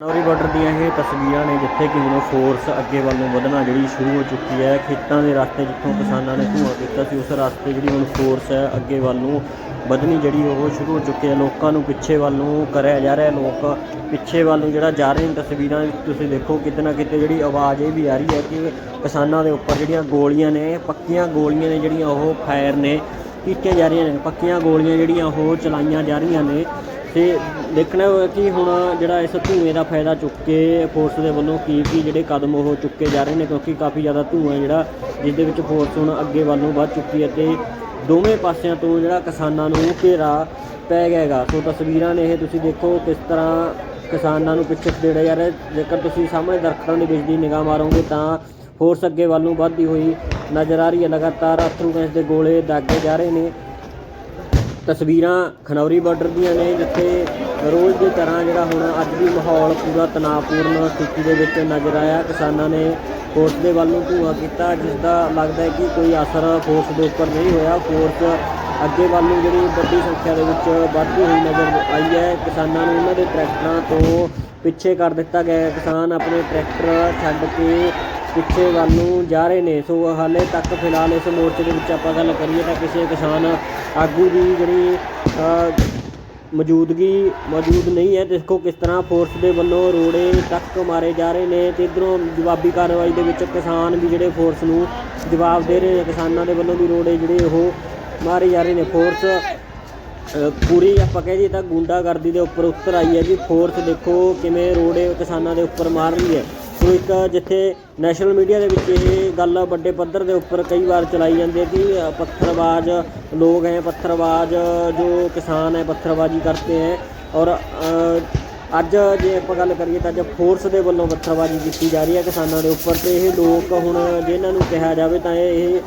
ਨੌਰੀ border ਦੀਆਂ ਇਹ ਤਸਵੀਰਾਂ ਨੇ ਜਿੱਥੇ ਕਿ ਹੁਣ ਫੋਰਸ ਅੱਗੇ ਵੱਲ ਨੂੰ ਵਧਣਾ ਜਿਹੜੀ ਸ਼ੁਰੂ ਹੋ ਚੁੱਕੀ ਹੈ। ਖੇਤਾਂ ਦੇ ਰਸਤੇ ਜਿੱਥੋਂ ਕਿਸਾਨਾਂ ਨੇ ਧੂੰਆਂ ਕੀਤਾ ਸੀ, ਉਸ ਰਸਤੇ ਜਿਹੜੀ ਹੁਣ ਫੋਰਸ ਹੈ ਅੱਗੇ ਵੱਲ ਨੂੰ ਵਧਣੀ ਜਿਹੜੀ ਉਹ ਸ਼ੁਰੂ ਹੋ ਚੁੱਕੀ ਹੈ। ਲੋਕਾਂ ਨੂੰ ਪਿੱਛੇ ਵੱਲ ਨੂੰ ਕਰਿਆ ਜਾ ਰਿਹਾ ਲੋਕ ਪਿੱਛੇ ਵੱਲ ਨੂੰ ਜਿਹੜਾ ਜਾ ਰਹੇ ਤਸਵੀਰਾਂ ਤੁਸੀਂ ਦੇਖੋ ਕਿਤੇ ਨਾ ਕਿਤੇ ਜਿਹੜੀ ਆਵਾਜ਼ ਇਹ ਵੀ ਆ ਰਹੀ ਹੈ ਕਿ ਕਿਸਾਨਾਂ ਦੇ ਉੱਪਰ ਜਿਹੜੀਆਂ ਗੋਲੀਆਂ ਨੇ, ਪੱਕੀਆਂ ਗੋਲੀਆਂ ਨੇ ਜਿਹੜੀਆਂ ਉਹ ਫਾਇਰ ਨੇ ਕੀਤੀਆਂ ਜਾ ਰਹੀਆਂ ਨੇ। ਪੱਕੀਆਂ ਗੋਲੀਆਂ ਜਿਹੜੀਆਂ ਉਹ ਚਲਾਈਆਂ ਜਾ ਰਹੀਆਂ ਨੇ। ਤੇ ਦੇਖਣਾ ਹੋਇਆ ਕਿ ਹੁਣ ਜਿਹੜਾ ਇਸ ਧੂਏ ਦਾ ਫਾਇਦਾ ਚੁੱਕ ਕੇ ਫੋਰਸ ਦੇ ਵੱਲੋਂ ਕੀ ਕੀ ਜਿਹੜੇ ਕਦਮ ਉਹ ਚੁੱਕੇ ਜਾ ਰਹੇ ਨੇ, ਕਿਉਂਕਿ ਕਾਫੀ ਜ਼ਿਆਦਾ ਧੂਆਂ ਜਿਹੜਾ ਜਿਸ ਦੇ ਵਿੱਚ ਫੋਰਸ ਹੁਣ ਅੱਗੇ ਵੱਲ ਨੂੰ ਵੱਧ ਚੁੱਕੀ ਹੈ ਤੇ ਦੋਵੇਂ ਪਾਸਿਆਂ ਤੋਂ ਜਿਹੜਾ ਕਿਸਾਨਾਂ ਨੂੰ ਘੇਰਾ ਪੈ ਗਿਆ ਹੈਗਾ। ਸੋ ਤਸਵੀਰਾਂ ਨੇ ਇਹ ਤੁਸੀਂ ਦੇਖੋ ਕਿਸ ਤਰ੍ਹਾਂ ਕਿਸਾਨਾਂ ਨੂੰ ਪਿੱਛੇ ਖੜੇੜਾ ਜਾ ਰਿਹਾ। ਜੇਕਰ ਤੁਸੀਂ ਸਾਹਮਣੇ ਦਰਖਤਾਂ ਦੇ ਵਿੱਚ ਦੀ ਨਿਗਾਹ ਮਾਰੋਗੇ ਤਾਂ ਫੋਰਸ ਅੱਗੇ ਵੱਲ ਨੂੰ ਵੱਧਦੀ ਹੋਈ ਨਜ਼ਰ ਆ ਰਹੀ ਹੈ। ਲਗਾਤਾਰ ਅਥਰੂ ਗੈਸ ਦੇ ਗੋਲੇ ਦਾਗੇ ਜਾ ਰਹੇ ਨੇ। ਤਸਵੀਰਾਂ ਖਨੌਰੀ ਬਾਰਡਰ ਦੀਆਂ ਨੇ, ਜਿੱਥੇ ਰੋਜ਼ ਦੀ ਤਰ੍ਹਾਂ ਜਿਹੜਾ ਹੁਣ ਅੱਜ ਵੀ ਮਾਹੌਲ ਪੂਰਾ ਤਣਾਅਪੂਰਨ ਸਥਿਤੀ ਦੇ ਵਿੱਚ ਨਜ਼ਰ ਆਇਆ। ਕਿਸਾਨਾਂ ਨੇ ਫੋਰਸ ਦੇ ਵੱਲ ਨੂੰ ਧੂੰਆਂ ਕੀਤਾ ਜਿਸ ਦਾ ਲੱਗਦਾ ਹੈ ਕਿ ਕੋਈ ਅਸਰ ਫੋਰਸ ਦੇ ਉੱਪਰ ਨਹੀਂ ਹੋਇਆ। ਫੋਰਸ ਅੱਗੇ ਵੱਲ ਨੂੰ ਜਿਹੜੀ ਵੱਡੀ ਸੰਖਿਆ ਦੇ ਵਿੱਚ ਵੱਧਦੀ ਹੋਈ ਨਜ਼ਰ ਆਈ ਹੈ। ਕਿਸਾਨਾਂ ਨੂੰ ਉਹਨਾਂ ਦੇ ਟਰੈਕਟਰਾਂ ਤੋਂ ਪਿੱਛੇ ਕਰ ਦਿੱਤਾ ਗਿਆ ਕਿਸਾਨ ਆਪਣੇ ਟਰੈਕਟਰ ਛੱਡ ਕੇ ਪਿੱਛੇ ਵੱਲ ਨੂੰ ਜਾ ਰਹੇ ਨੇ। ਸੋ ਹਾਲੇ ਤੱਕ ਫਿਲਹਾਲ ਇਸ ਮੋਰਚੇ ਦੇ ਵਿੱਚ ਆਪਾਂ ਗੱਲ ਕਰੀਏ ਤਾਂ ਕਿਸੇ ਕਿਸਾਨ ਆਗੂ ਦੀ ਜਿਹੜੀ ਮੌਜੂਦਗੀ ਮੌਜੂਦ ਨਹੀਂ ਹੈ। ਦੇਖੋ ਕਿਸ ਤਰ੍ਹਾਂ ਫੋਰਸ ਦੇ ਵੱਲੋਂ ਰੋੜੇ ਤੱਕ ਮਾਰੇ ਜਾ ਰਹੇ ਨੇ ਤੇ ਇਧਰੋਂ ਜਵਾਬੀ ਕਾਰਵਾਈ ਦੇ ਵਿੱਚ ਕਿਸਾਨ ਵੀ ਜਿਹੜੇ ਫੋਰਸ ਨੂੰ ਜਵਾਬ ਦੇ ਰਹੇ ਨੇ, ਕਿਸਾਨਾਂ ਦੇ ਵੱਲੋਂ ਵੀ ਰੋੜੇ ਜਿਹੜੇ ਉਹ ਮਾਰੇ ਜਾ ਰਹੇ ਨੇ। ਫੋਰਸ ਪੂਰੀ ਆਪਾਂ ਕਹਿ ਜੀ ਤਾਂ ਗੁੰਡਾਗਰਦੀ ਦੇ ਉੱਪਰ ਉਤਰ ਆਈ ਹੈ ਜੀ। ਫੋਰਸ ਦੇਖੋ ਕਿਵੇਂ ਰੋੜੇ ਕਿਸਾਨਾਂ ਦੇ ਉੱਪਰ ਮਾਰ ਰਹੀ ਹੈ। ਸੋ ਇੱਕ ਜਿੱਥੇ ਨੈਸ਼ਨਲ ਮੀਡੀਆ ਦੇ ਵਿੱਚ ਇਹ ਗੱਲ ਵੱਡੇ ਪੱਧਰ ਦੇ ਉੱਪਰ ਕਈ ਵਾਰ ਚਲਾਈ ਜਾਂਦੀ ਹੈ ਕਿ ਅ, ਪੱਥਰਬਾਜ਼ ਲੋਕ ਹੈ ਪੱਥਰਬਾਜ਼ ਜੋ ਕਿਸਾਨ ਹੈ ਪੱਥਰਬਾਜ਼ੀ ਕਰਤੇ ਹੈ ਔਰ ਅੱਜ ਜੇ ਆਪਾਂ ਗੱਲ ਕਰੀਏ ਤਾਂ ਅੱਜ ਫੋਰਸ ਦੇ ਵੱਲੋਂ ਪੱਥਰਬਾਜ਼ੀ ਕੀਤੀ ਜਾ ਰਹੀ ਹੈ ਕਿਸਾਨਾਂ ਦੇ ਉੱਪਰ ਤੇ ਇਹ ਲੋਕ ਹੁਣ ਜਿਹਨਾਂ ਨੂੰ ਕਿਹਾ ਜਾਵੇ ਤਾਂ ਇਹ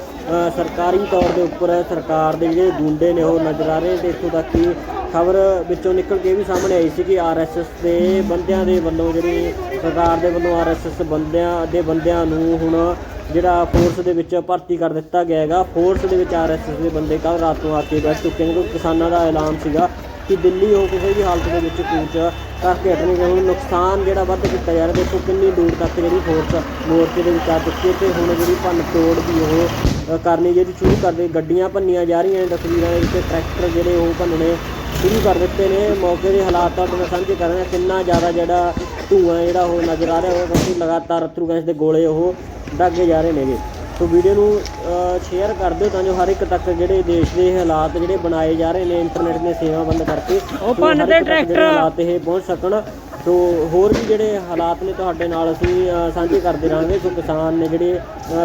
ਸਰਕਾਰੀ ਤੌਰ ਦੇ ਉੱਪਰ ਸਰਕਾਰ ਦੇ ਜਿਹੜੇ ਗੁੰਡੇ ਨੇ ਉਹ ਨਜ਼ਰ ਆ ਰਹੇ ਤੇ ਇੱਥੋਂ ਤੱਕ ਕਿ ਖਬਰ ਵਿੱਚੋਂ ਨਿਕਲ ਕੇ ਇਹ ਵੀ ਸਾਹਮਣੇ ਆਈ ਸੀ ਕਿ ਆਰਐਸਐਸ ਦੇ ਬੰਦਿਆਂ ਦੇ ਵੱਲੋਂ ਜਿਹੜੀ ਸਰਕਾਰ ਦੇ ਵੱਲੋਂ ਆਰਐਸਐਸ ਬੰਦਿਆਂ ਦੇ ਬੰਦਿਆਂ ਨੂੰ ਹੁਣ ਜਿਹੜਾ ਫੋਰਸ ਦੇ ਵਿੱਚ ਭਰਤੀ ਕਰ ਦਿੱਤਾ ਗਿਆ ਹੈਗਾ। ਫੋਰਸ ਦੇ ਵਿੱਚ ਆਰਐਸਐਸ ਦੇ ਬੰਦੇ ਕੱਲ੍ਹ ਰਾਤ ਨੂੰ ਆ ਕੇ ਬੈਠ ਚੁੱਕੇ ਨੇ ਕਿਉਂਕਿ ਕਿਸਾਨਾਂ ਦਾ ਐਲਾਨ ਸੀਗਾ। ਕਿ ਦਿੱਲੀ ਉਹ ਕਿਸੇ ਵੀ ਹਾਲਤ ਦੇ ਵਿੱਚ ਕੂਚ ਕਰਕੇ ਹਟਣਗੇ ਹੁਣ ਨੁਕਸਾਨ ਜਿਹੜਾ ਵੱਧ ਕੀਤਾ ਜਾ ਰਿਹਾ, ਦੇਖੋ ਕਿੰਨੀ ਦੂਰ ਤੱਕ ਜਿਹੜੀ ਫੋਰਸ ਮੋਰਚੇ ਦੇ ਵਿੱਚ ਆ ਚੁੱਕੀ ਹੈ ਤੇ ਹੁਣ ਜਿਹੜੀ ਭੰਨ ਤੋੜ ਵੀ ਉਹ ਕਰਨੀ ਜਿਹੜੀ ਸ਼ੁਰੂ ਕਰ ਦੇ ਗੱਡੀਆਂ ਭੰਨੀਆਂ ਜਾ ਰਹੀਆਂ ਨੇ ਤਸਵੀਰਾਂ ਦੇ ਵਿੱਚ, ਟਰੈਕਟਰ ਜਿਹੜੇ ਉਹ ਭੰਨਣੇ ਸ਼ੁਰੂ ਕਰ ਦਿੱਤੇ ਨੇ, ਮੌਕੇ ਦੇ ਹਾਲਾਤ ਤੁਹਾਡੇ ਨਾਲ ਸਾਂਝੇ ਕਰ ਰਹੇ ਹਾਂ ਕਿੰਨਾ ਜ਼ਿਆਦਾ ਜਿਹੜਾ ਧੂਆਂ ਜਿਹੜਾ ਉਹ ਨਜ਼ਰ ਆ ਰਿਹਾ, ਉਹ ਕਿਉਂਕਿ ਲਗਾਤਾਰ ਅਥਰੂ ਗੈਸ ਦੇ ਗੋਲੇ ਉਹ ਦਾਗੇ ਜਾ ਰਹੇ ਨੇਗੇ। ਸੋ ਵੀਡੀਓ ਨੂੰ ਸ਼ੇਅਰ ਕਰ ਦਿਓ ਤਾਂ ਜੋ ਹਰ ਇੱਕ ਤੱਕ ਜਿਹੜੇ ਦੇਸ਼ ਦੇ ਹਾਲਾਤ ਜਿਹੜੇ ਬਣਾਏ ਜਾ ਰਹੇ ਨੇ ਇੰਟਰਨੈਟ ਦੀਆਂ ਸੇਵਾ ਬੰਦ ਕਰਕੇ ਉਹ ਹਰ ਦੇ ਟਰੈਕਟਰ। ਹਾਲਾਤ ਇਹ ਪਹੁੰਚ ਸਕਣ ਸੋ ਹੋਰ ਵੀ ਜਿਹੜੇ ਹਾਲਾਤ ਨੇ ਤੁਹਾਡੇ ਨਾਲ ਅਸੀਂ ਸਾਂਝੇ ਕਰਦੇ ਰਹਾਂਗੇ ਸੋ ਕਿਸਾਨ ਨੇ ਜਿਹੜੇ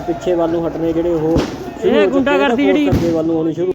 ਪਿੱਛੇ ਵੱਲ ਨੂੰ ਹਟਣੇ ਜਿਹੜੇ ਉਹ ਸ਼ੁਰੂ ਹੋ ਚੁੱਕੇ ਨੇ ਤਾਂ ਗੁੰਡਾਗਰਦੀ ਜਿਹੜੀ- ਫੋਰਸ ਅੱਗੇ ਵੱਲ ਨੂੰ ਆਉਣੀ ਸ਼ੁਰੂ